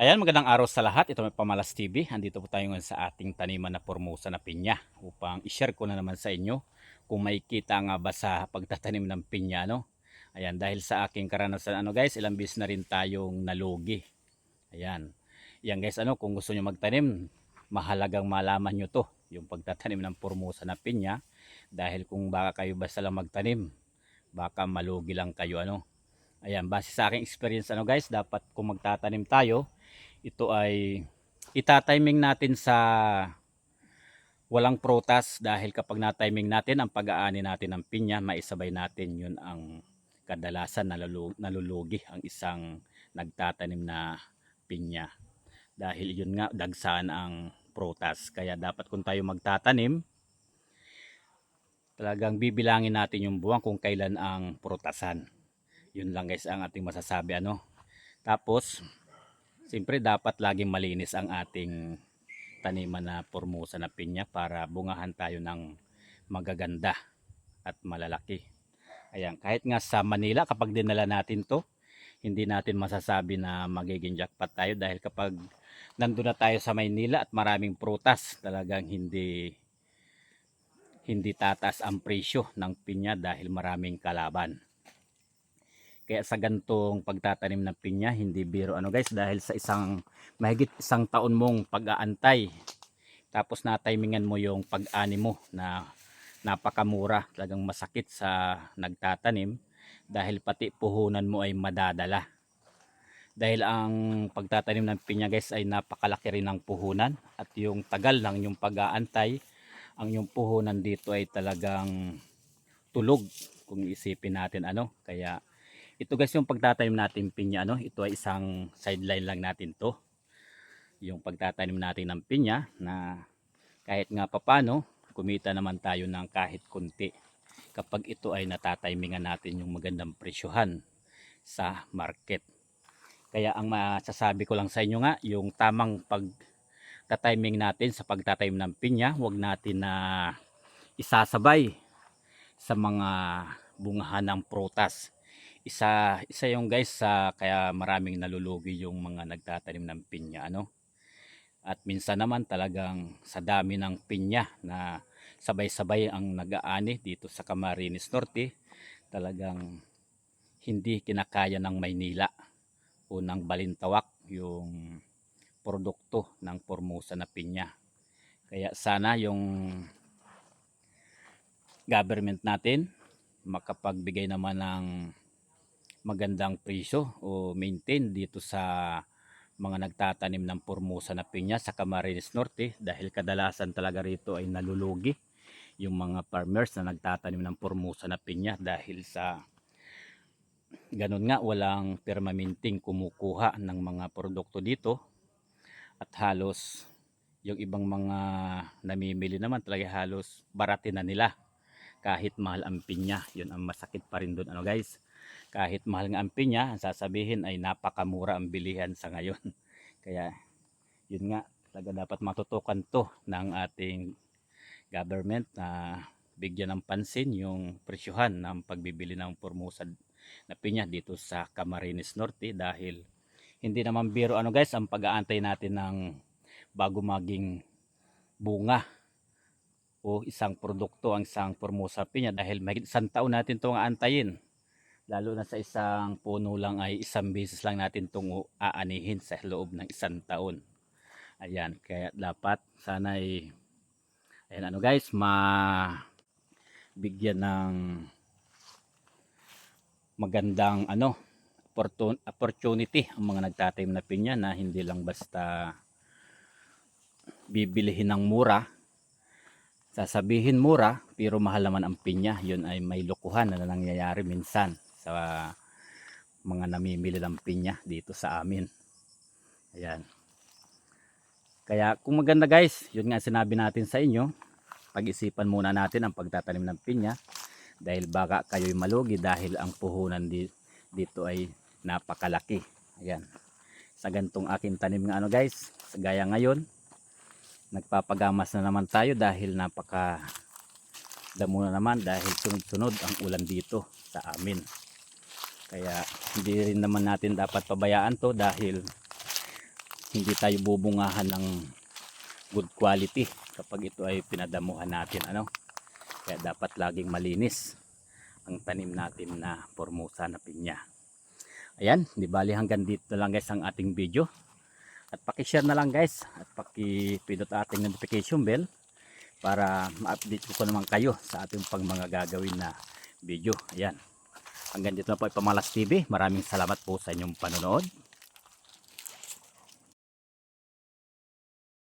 Ayan, magandang araw sa lahat. Ito may Pamalas TV. Andito po tayo ngayon sa ating taniman na formosa na pinya upang i-share ko na naman sa inyo kung may kita nga ba sa pagtatanim ng pinya. No? Ayan, dahil sa aking karanasan, ano guys, ilang bis na rin tayong nalugi. Ayan. Yan guys, ano, kung gusto nyo magtanim, mahalagang malaman nyo to, yung pagtatanim ng formosa na pinya. Dahil kung baka kayo basta lang magtanim, baka malugi lang kayo, ano. Ayan, base sa aking experience, ano guys, dapat kung magtatanim tayo, ito ay itatiming natin sa walang prutas dahil kapag natiming natin ang pag-aani natin ng pinya, maisabay natin yun ang kadalasan nalulu- nalulugi ang isang nagtatanim na pinya. Dahil yun nga, dagsaan ang prutas. Kaya dapat kung tayo magtatanim, talagang bibilangin natin yung buwan kung kailan ang prutasan. Yun lang guys ang ating masasabi ano. Tapos, Siyempre dapat laging malinis ang ating taniman na formosa na pinya para bungahan tayo ng magaganda at malalaki. Ayan, kahit nga sa Manila kapag dinala natin to, hindi natin masasabi na magiging jackpot tayo dahil kapag nandun na tayo sa Maynila at maraming prutas, talagang hindi hindi tataas ang presyo ng pinya dahil maraming kalaban. Kaya sa gantong pagtatanim ng pinya, hindi biro ano guys, dahil sa isang mahigit isang taon mong pag-aantay. Tapos natimingan mo yung pag-ani mo na napakamura, talagang masakit sa nagtatanim dahil pati puhunan mo ay madadala. Dahil ang pagtatanim ng pinya guys ay napakalaki rin ng puhunan at yung tagal ng yung pag-aantay, ang yung puhunan dito ay talagang tulog kung isipin natin ano. Kaya ito guys yung pagtatanim natin pinya ano, ito ay isang sideline lang natin to. Yung pagtatanim natin ng pinya na kahit nga papano, kumita naman tayo ng kahit kunti kapag ito ay natatimingan natin yung magandang presyohan sa market. Kaya ang masasabi ko lang sa inyo nga, yung tamang pagtatiming natin sa pagtatanim ng pinya, huwag natin na isasabay sa mga bungahan ng prutas isa isa yung guys sa kaya maraming nalulugi yung mga nagtatanim ng pinya ano? At minsan naman talagang sa dami ng pinya na sabay-sabay ang nag-aani dito sa Camarines Norte talagang hindi kinakaya ng Maynila o ng Balintawak yung produkto ng Formosa na pinya. Kaya sana yung government natin makapagbigay naman ng magandang presyo o maintain dito sa mga nagtatanim ng Formosa na pinya sa Camarines Norte dahil kadalasan talaga rito ay nalulugi yung mga farmers na nagtatanim ng Formosa na pinya dahil sa ganun nga walang permanenteng kumukuha ng mga produkto dito. At halos yung ibang mga namimili naman talaga halos baratin na nila kahit mahal ang pinya. Yun ang masakit pa rin doon ano guys kahit mahal nga ang pinya, ang sasabihin ay napakamura ang bilihan sa ngayon. Kaya yun nga, talaga dapat matutukan to ng ating government na bigyan ng pansin yung presyuhan ng pagbibili ng Formosa na pinya dito sa Camarines Norte dahil hindi naman biro ano guys ang pag-aantay natin ng bago maging bunga o isang produkto ang isang Formosa pinya dahil may isang taon natin itong aantayin lalo na sa isang puno lang ay isang beses lang natin itong aanihin sa loob ng isang taon. Ayan kaya dapat sana ay ayan ano guys ma bigyan ng magandang ano opportun- opportunity ang mga nagtatanim na pinya na hindi lang basta bibilihin ng mura. Sasabihin mura pero mahal naman ang pinya. Yun ay may lukuhan na nangyayari minsan sa mga namimili ng pinya dito sa amin. Ayan. Kaya kung maganda guys, yun nga sinabi natin sa inyo, pag-isipan muna natin ang pagtatanim ng pinya dahil baka kayo'y malugi dahil ang puhunan di, dito ay napakalaki. Ayan. Sa gantong aking tanim nga ano guys, gaya ngayon, nagpapagamas na naman tayo dahil napaka damo na naman dahil sunod-sunod ang ulan dito sa amin. Kaya hindi rin naman natin dapat pabayaan to dahil hindi tayo bubungahan ng good quality kapag ito ay pinadamuhan natin ano? Kaya dapat laging malinis ang tanim natin na formosa na pinya. Ayan di bali hanggang dito lang guys ang ating video. At paki-share na lang guys at paki-pindot ating notification bell para ma-update ko naman kayo sa ating pang mga gagawin na video. Ayan hanggang dito na po ay TV maraming salamat po sa inyong panonood